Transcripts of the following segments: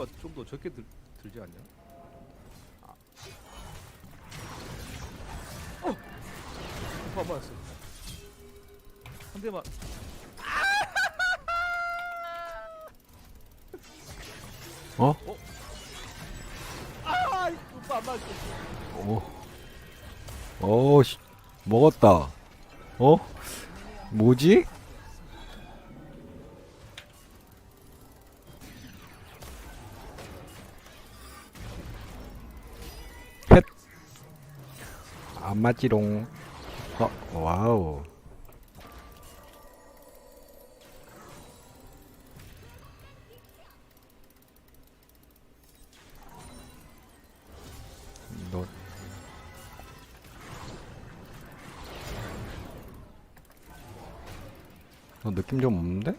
데미지가 좀 더 적게 들, 들지 않냐? 아. 어! 오빠 안 맞았어. 한 대만. 어? 아! 오빠 안 맞았어. 오. 오, 씨. 먹었다. 어? 뭐지? 안 맞지롱. 어, 와우. 너 어, 느낌 좀 없는데?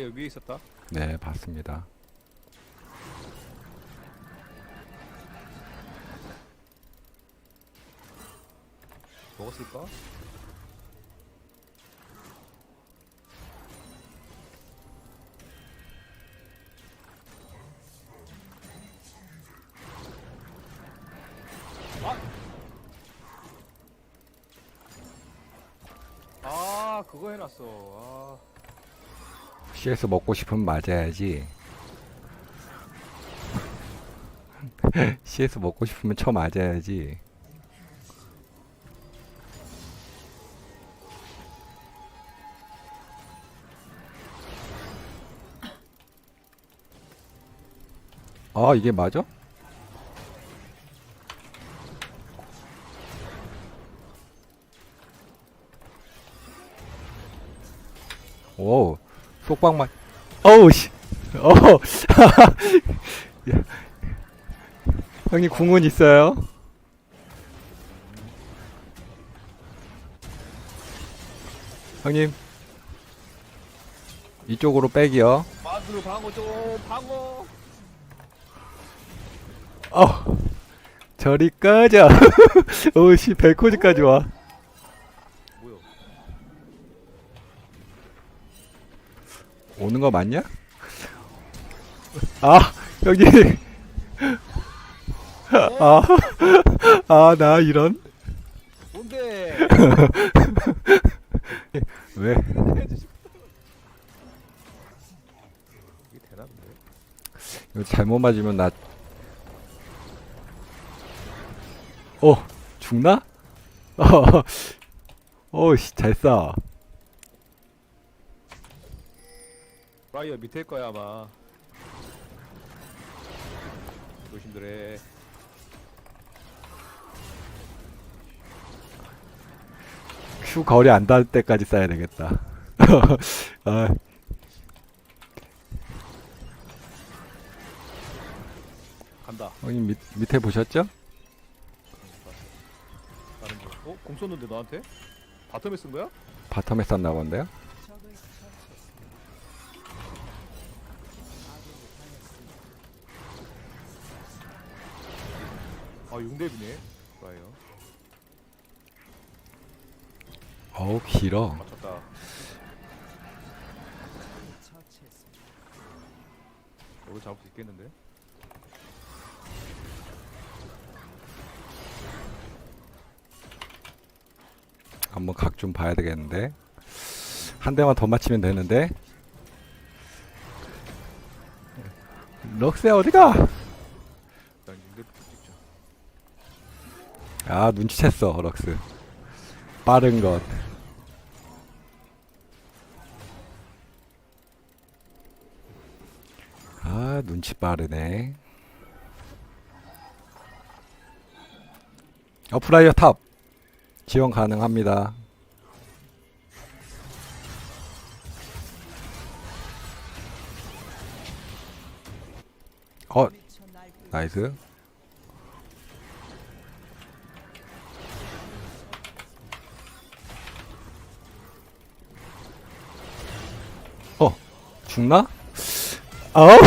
브라이어 위에 있었다. 네, 봤습니다. 먹었을까? 아! 아, 그거 해놨어. 아. CS 먹고 싶으면 맞아야지. CS 먹고 싶으면 쳐 맞아야지. 아, 이게 맞아? 오, 속박만. 어우, 씨. 어. 야. 형님 궁은 있어요? 형님. 이쪽으로 백이요. 만두를 방어 좀 방어. 어. 저리 꺼져. 오씨, 벨코즈까지 와. 오는 거 맞냐? 아, 형님. 아, 아, 나 이런. 뭔데? 왜? 이게 되나 근데? 이거 잘못 맞으면 나. 어, 죽나? 어, 어, 씨, 잘 쏴. 브라이어 밑일 거야 아마. 조심들 해. 큐 거리 안 닿을 때까지 쏴야 되겠다. 아, 간다. 형님 밑, 밑에 보셨죠? 다른 거. 어? 공 쏘는데 너한테? 바텀에 쓴 거야? 바텀에 쐈나 본데요? 아 6렙이네. 브라이어. 어우, 길어. 맞췄다. 여기 잡을 수 있겠는데? 한번 각 좀 봐야 되겠는데. 한 대만 더 맞히면 되는데. 럭스야 어디가? 일단 6렙부터 찍자. 아 눈치챘어 럭스. 빠른 것. 아 눈치 빠르네. 어 프라이어 탑 지원 가능합니다. 어 나이스. 죽나? 아우!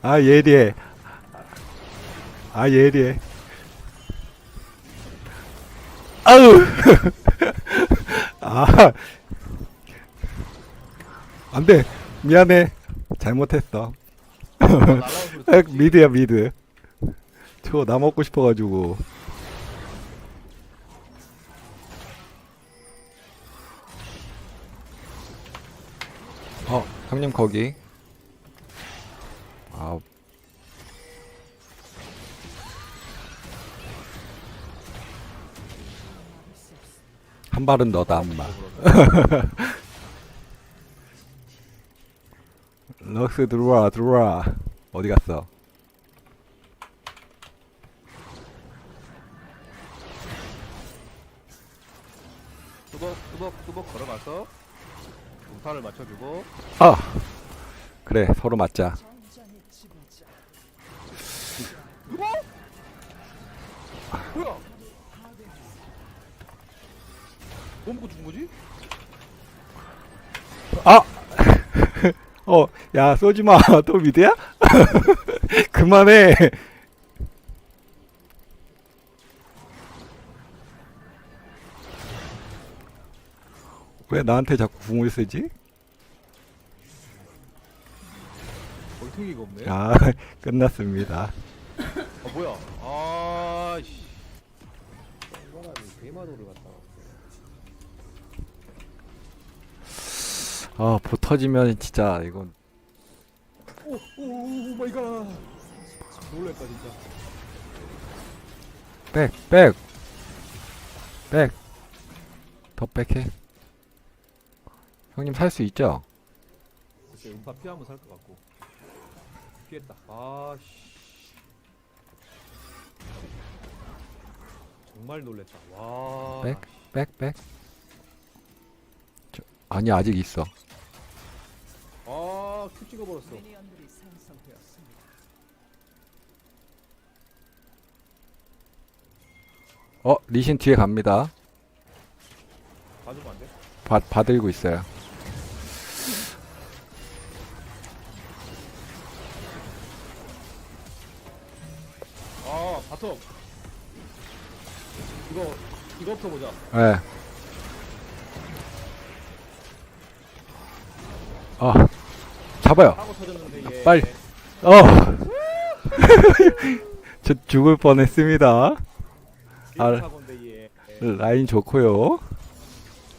아 예리해 아 예리해 아우! 아. 안 돼. 미안해. 잘못했어. 아? 미드야 미드. 저나 먹고 싶어가지고 형님 거기. 아. 한 발은 너다 엄마 럭스 들어와 들어와. 어디 갔어? 뚜벅 뚜벅 뚜벅 걸어가서 음파를 맞춰주고 아 그래 서로 맞자 뭐야? 뭐 먹고 죽은 거지? 아! 어, 야, 쏘지 마. 또 미드야? 그만해. 왜 나한테 자꾸 궁을 쓰지? 없네. 아, 끝났습니다. 아 뭐야? 아 씨. 대마도를 갔다. 아, 보 터지면 진짜 이건 오오오 마이 갓. 놀랬다 진짜. 백, 백, 백. 더 백해. 형님 살 수 있죠? 글쎄 음파 피하면 살 것 같고. 피했다. 아씨. 정말 놀랬다. 와. 백? 백, 백. 저, 아니 아직 있어. 아, 큐 찍어버렸어. 어, 리신 뒤에 갑니다. 봐주면 안 돼? 받, 받들고 있어요. 바텀. 이거 이거부터 보자. 예. 아, 잡아요. 사고 터졌는데 얘. 빨리. 어. 저 죽을 뻔했습니다. 알- 사고인데 얘. 라인 좋고요.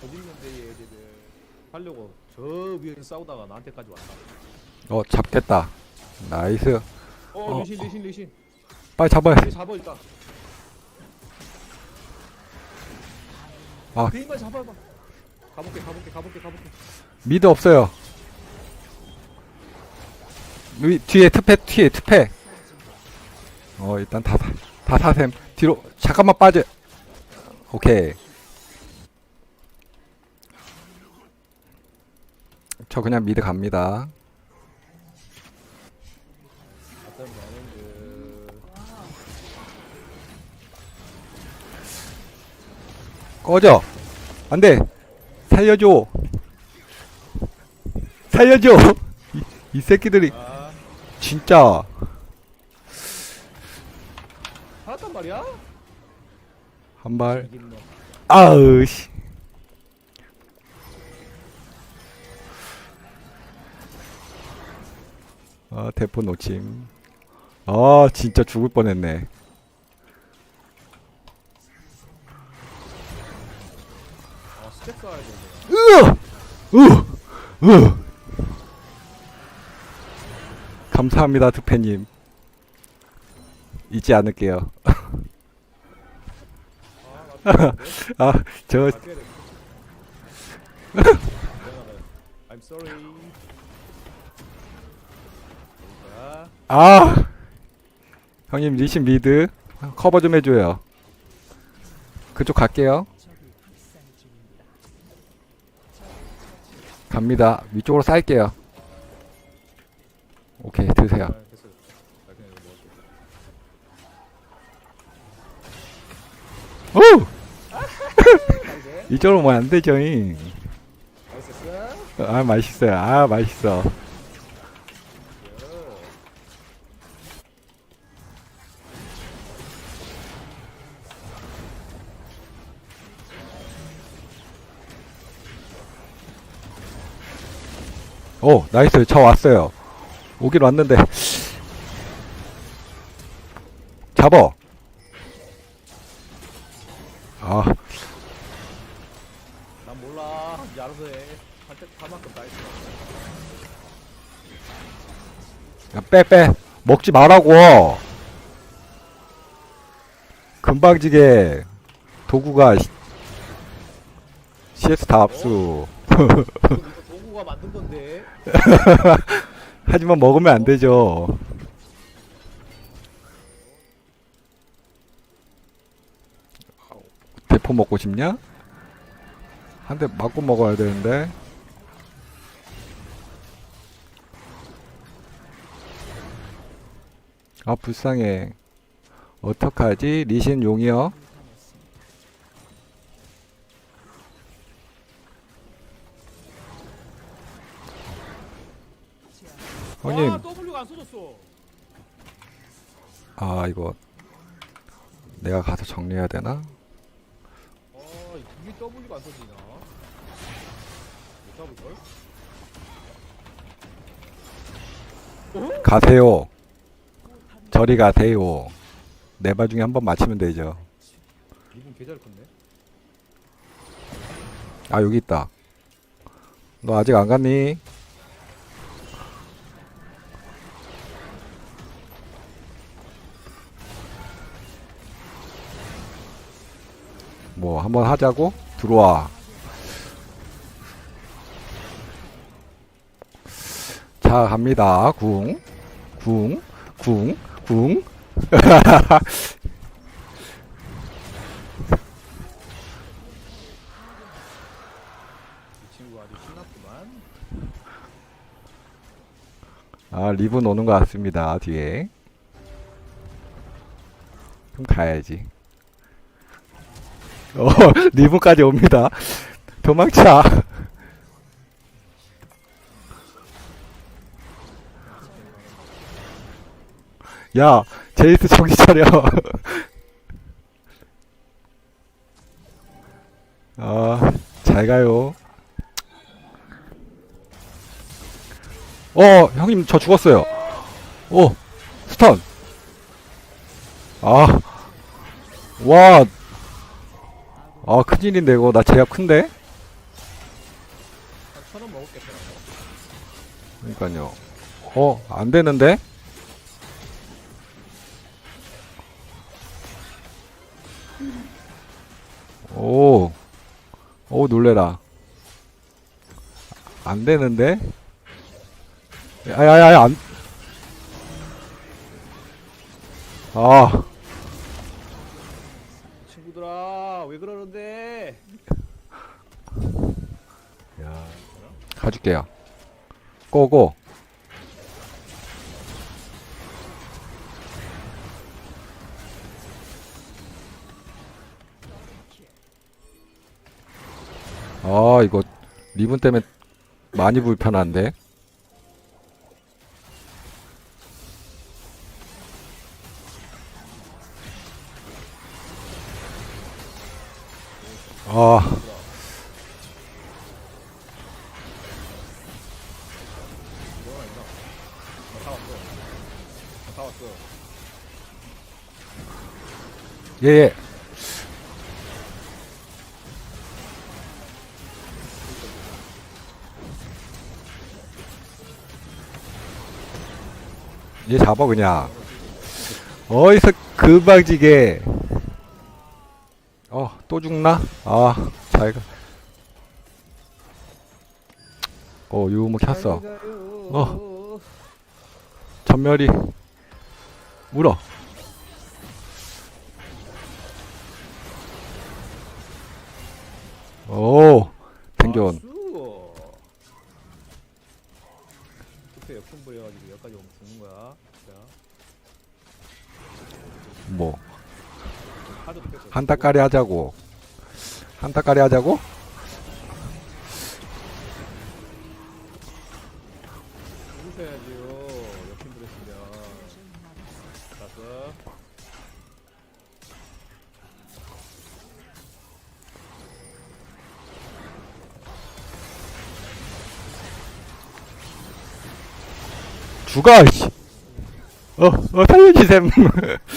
얘. 하려고 저 위에서 싸우다가 나한테까지 왔다. 어, 잡겠다. 나이스. 어, 어, 리신 리신 리신. 빨리 잡아요. 얘 잡아 일단. 아. 베인만 잡아봐. 가볼게 가볼게 가볼게 가볼게. 미드 없어요. 위, 뒤에 트패, 뒤에 트패. 어, 일단 다, 사- 다 사셈. 뒤로, 잠깐만 빠져. 오케이. 저 그냥 미드 갑니다. 꺼져. 안 돼. 살려줘. 살려줘. 이, 이 새끼들이. 아, 진짜. 살았단 말이야? 한 발. 이긴 놈. 아으, 씨. 아, 대포 놓침. 아, 진짜 죽을 뻔했네. 아, 스택 쌓아야 되는데. 감사합니다, 두패님. 잊지 않을게요. 아, 저, 아! 형님, 리신 미드. 커버 좀 해줘요. 그쪽 갈게요. 갑니다. 위쪽으로 쌀게요. 오케이, 드세요. 아, 먹을게. 오! 이쪽으로 뭐안 되죠, 잉. 맛있었어? 아, 맛있어요. 아, 맛있어. 오, 나이스. 저 왔어요. 오긴 왔는데. 잡어. 아, 난 몰라. 이제 알아서 해. 한테 한만큼 다 했어. 야, 빼, 빼. 먹지 말라고. 금방지게 도구가 시- CS 다 압수. 도구가 만든 건데. 하지만 먹으면 안 되죠. 대포 먹고 싶냐? 한 대 맞고 먹어야 되는데. 아, 불쌍해. 어떡하지? 리신 용이요? 형님, 아, W가 안 써졌어. 아, 이거. 내가 가서 정리해야 되나? 아, 이게 W가 안 써지나? 못 잡을걸? 가세요. 저리 가세요. 네 발 중에 한 번 맞히면 되죠. 이분 개잘 컸네. 아, 여기 있다. 너 아직 안 갔니? 한번 하자고? 들어와. 자, 갑니다. 궁. 궁. 궁. 궁. 아, 리븐 오는 것 같습니다. 뒤에. 그럼 가야지. 어, 리븐까지 옵니다. 도망쳐. 야, 제이스 정신 차려. 아, 잘 가요. 어, 형님, 저 죽었어요. 오, 스턴. 아, 와. 아, 큰일인데, 이거. 나 제압 큰데? 한 천원 먹었겠다. 그러니까요. 어, 안 되는데? 오, 오, 놀래라. 안 되는데? 야야야, 안. 아, 친구들아, 왜 그러는데? 가줄게요. 고고. 아, 이거 리본 때문에 많이 불편한데. 어. 예, 예. 얘 잡아 그냥 어디서 금방지게 어 또 죽나? 아 잘 가. 어 유무 켰어. 어. 전멸이. 물어. 오 생존 박수. 끝에 역풍 부려가지고 여기까지 오면 죽는 거야. 자, 뭐 하도 뺏어. 한타까리 하자고 한타까리 하자고? 죽어, 씨. 어, 어, 살려주셈.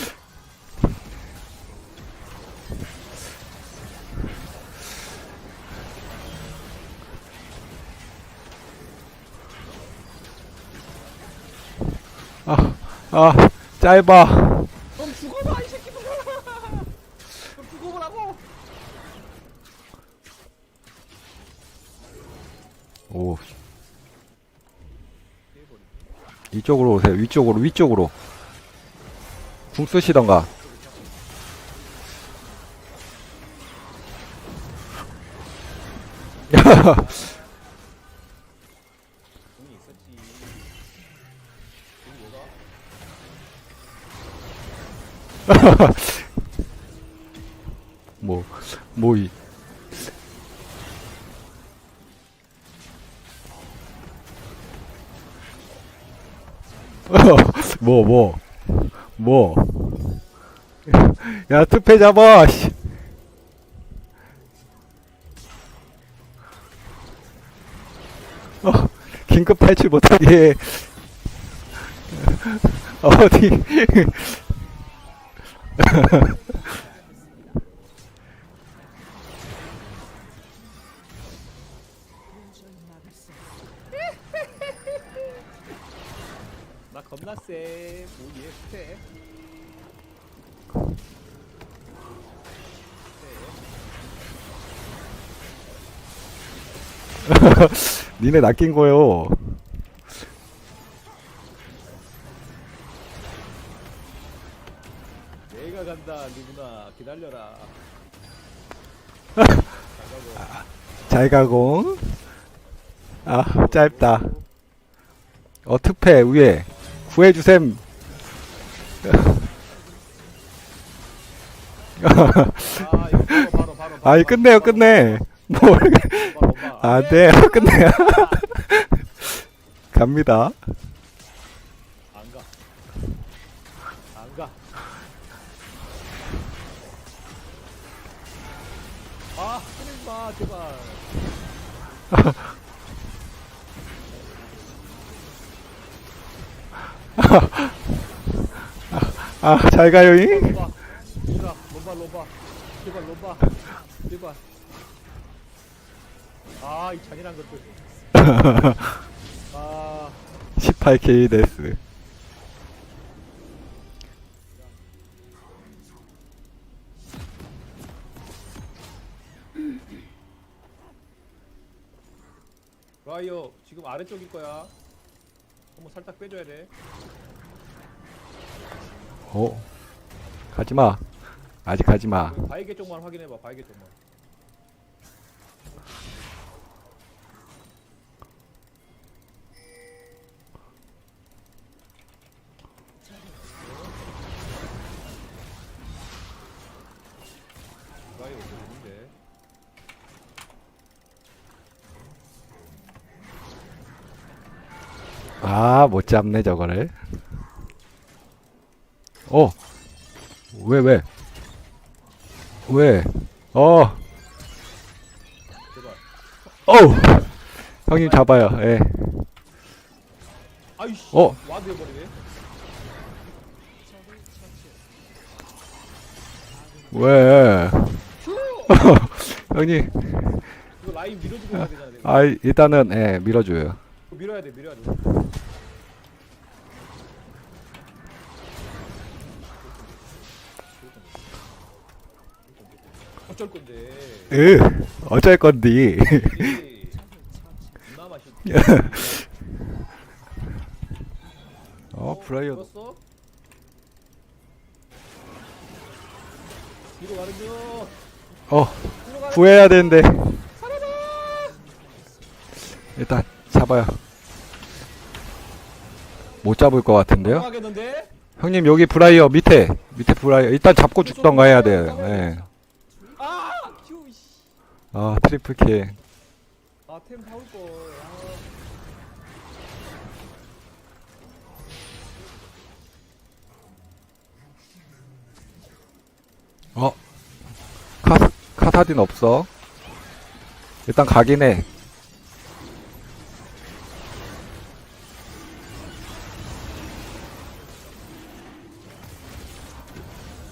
아, 아, 짧아. 좀 죽어봐 이 새끼들아 좀 죽어보라고 오. 이쪽으로 오세요. 위쪽으로, 위쪽으로. 궁 쓰시던가. 뭐, 뭐, 이. 뭐, 뭐, 뭐. 야, 투패 잡아, 씨. 어, 긴급 탈출 못하게. 어디. 나 겁나 쎄 뭐얘 스테 니네 낚인 거요. 간다 누구나 기다려라 잘 가고. 아, 짧다. 어, 특패, 위에. 구해주셈. 아 이거 바로 바로 바로 아이, 끝내요, 끝내. 뭘. 바로 봐. 안 돼, 끝내요. 갑니다. 안 가. 안 가. 제발. 아, 잘 가요잉. 로바. 누나, 로바, 로바. 제발, 로바. 제발. 아, 이 잔인한 것들. 아, 18K 데스. 아래쪽일 거야. 한번 살짝 빼줘야 돼. 어. 가지마. 아직 가지마. 그 바이게 쪽만 확인해봐, 바이게 쪽만. 라이어 어디 있는데? 아, 못 잡네, 저거를. 어. 왜, 왜? 왜? 어. 어우! 형님 잡아요, 예. 아이씨. 어. 와드 해버리네. 왜? 형님, 이거 라인 밀어주고 되잖아. 내가. 아, 일단은, 예, 밀어줘요. 밀어야 돼, 밀어야 돼. 어쩔 건데. 으, 어쩔 건디. 이게 존나 맛있. 어, 브라이어. 죽었어? 뒤로 가는 중. 어, 뒤로 가는 구해야 되는데. 일단, 잡아요. 못 잡을 것 같은데요? 형님, 여기 브라이어 밑에. 밑에 브라이어. 일단 잡고 죽던가 해야 돼요. 예. 아! 큐 씨. 아 트리플 케. 아, 템 사올 거. 아. 어. 카 카사딘 없어. 일단 가긴 해.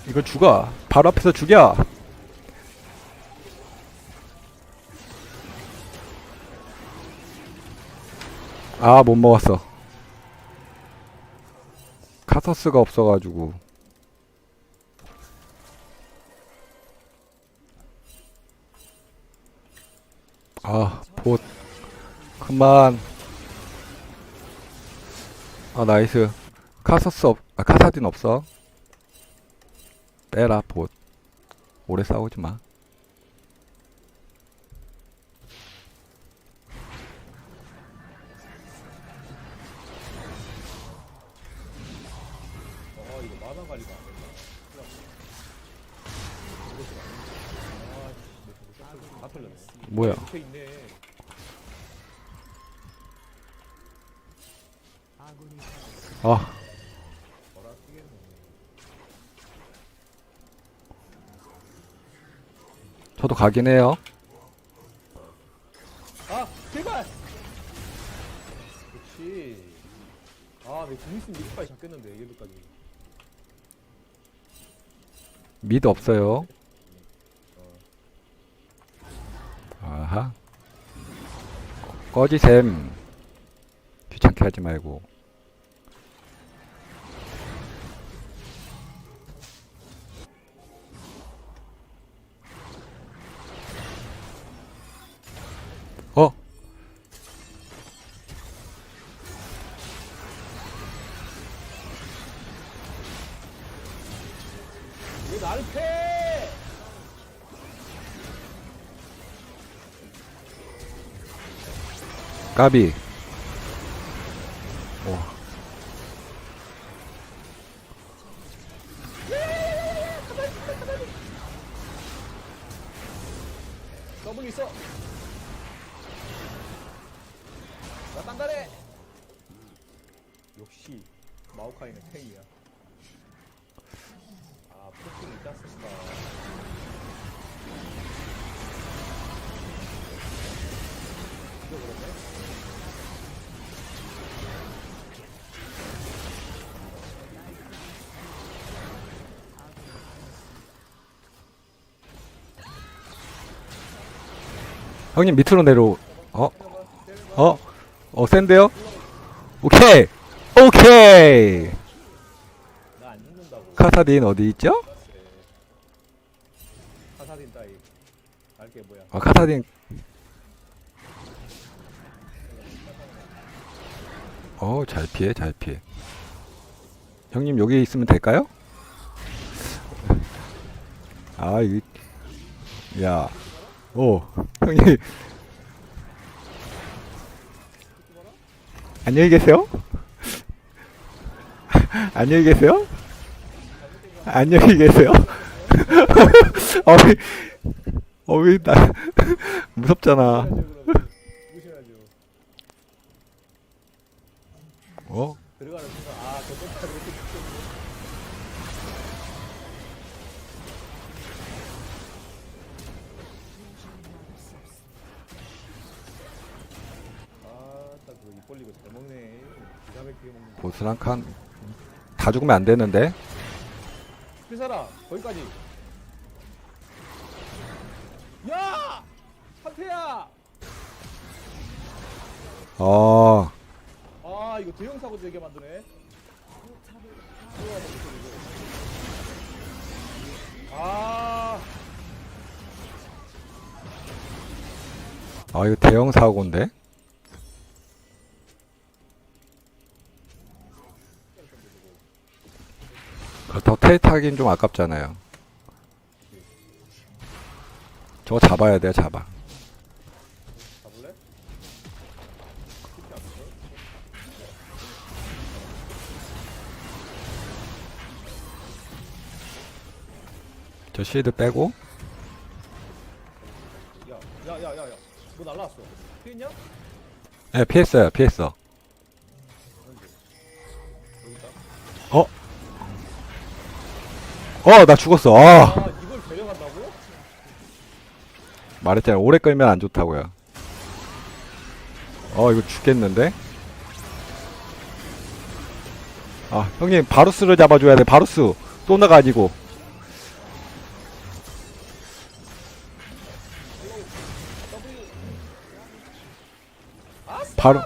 이거 죽어. 바로 앞에서 죽여. 아, 못 먹었어. 카서스가 없어가지고. 아, 봇. 그만. 아, 나이스. 카서스 없, 아, 카사딘 없어. 빼라, 봇. 오래 싸우지 마. 가긴 해요. 아, 제발. 그렇지. 아, 내 중립심 미드까지 잡겠는데 얘들까지. 미드 없어요. 아하. 꺼지셈. 귀찮게 하지 말고. 까비. 오. 더블 있어. 나 단단해. 역시 마오카이는 탱이야. 아, 포킹이 쓰시다. 형님 밑으로 내려. 어? 어? 어, 센데요? 오케이! 오케이! 나 안 죽는다고. 카사딘 어디 있죠? 카사딘 따위. 알게 뭐야. 아, 카사딘. 어, 잘 피해, 잘 피해. 형님, 여기 있으면 될까요? 아, 이, 야, 오, 형님. 안녕히 계세요? 안녕히 계세요? 안녕히 계세요? 어이, 어이, 나, 무섭잖아. 무시하죠. 어? 들어가는 순간 아 저것까지 이렇게 죽겠네. 아딱 그거 입 벌리고 잘 먹네. 기가 막히게 먹는. 거. 보스 한 칸. 다 죽으면 안 되는데. 필사라 거기까지. 야! 한패야! 어, 아 이거 대형 사고 되게 만드네. 아, 아, 이거 대형 사고인데? 그렇다고 테이타긴 좀 아깝잖아요. 저거 잡아야 돼요, 잡아. 저 실드 빼고. 야, 야, 야, 야, 야, 뭐 날라왔어? 피했냐? 네, 피했어요, 피했어. 있다. 어, 나 죽었어. 아, 아, 이걸 데려간다고? 말했잖아요. 오래 끌면 안 좋다고요. 어, 이거 죽겠는데? 아, 형님, 바루스를 잡아줘야 돼, 바루스. 또 나가지고. 바로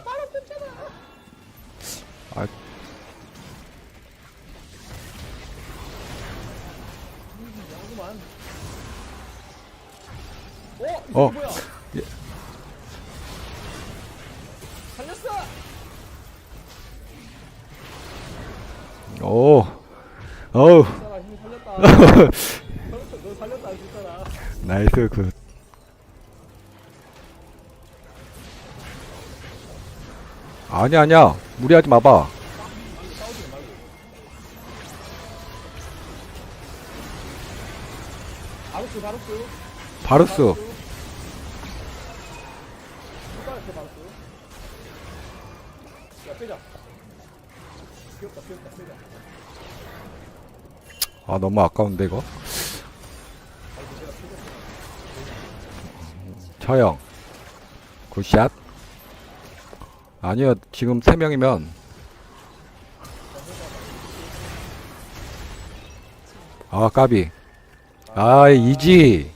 아 양구만. 어? 어. 뭐야? 예. 살렸어! 오. 어우. 힘이 살렸다. 너 살렸다. 나이스 굿. 아니야 아니야 무리하지 마봐. 싸우지 말고. 바루스. 아 너무 아까운데 이거. 처형. 굿샷. 아니요 지금 세 명이면 아 까비. 아 이지.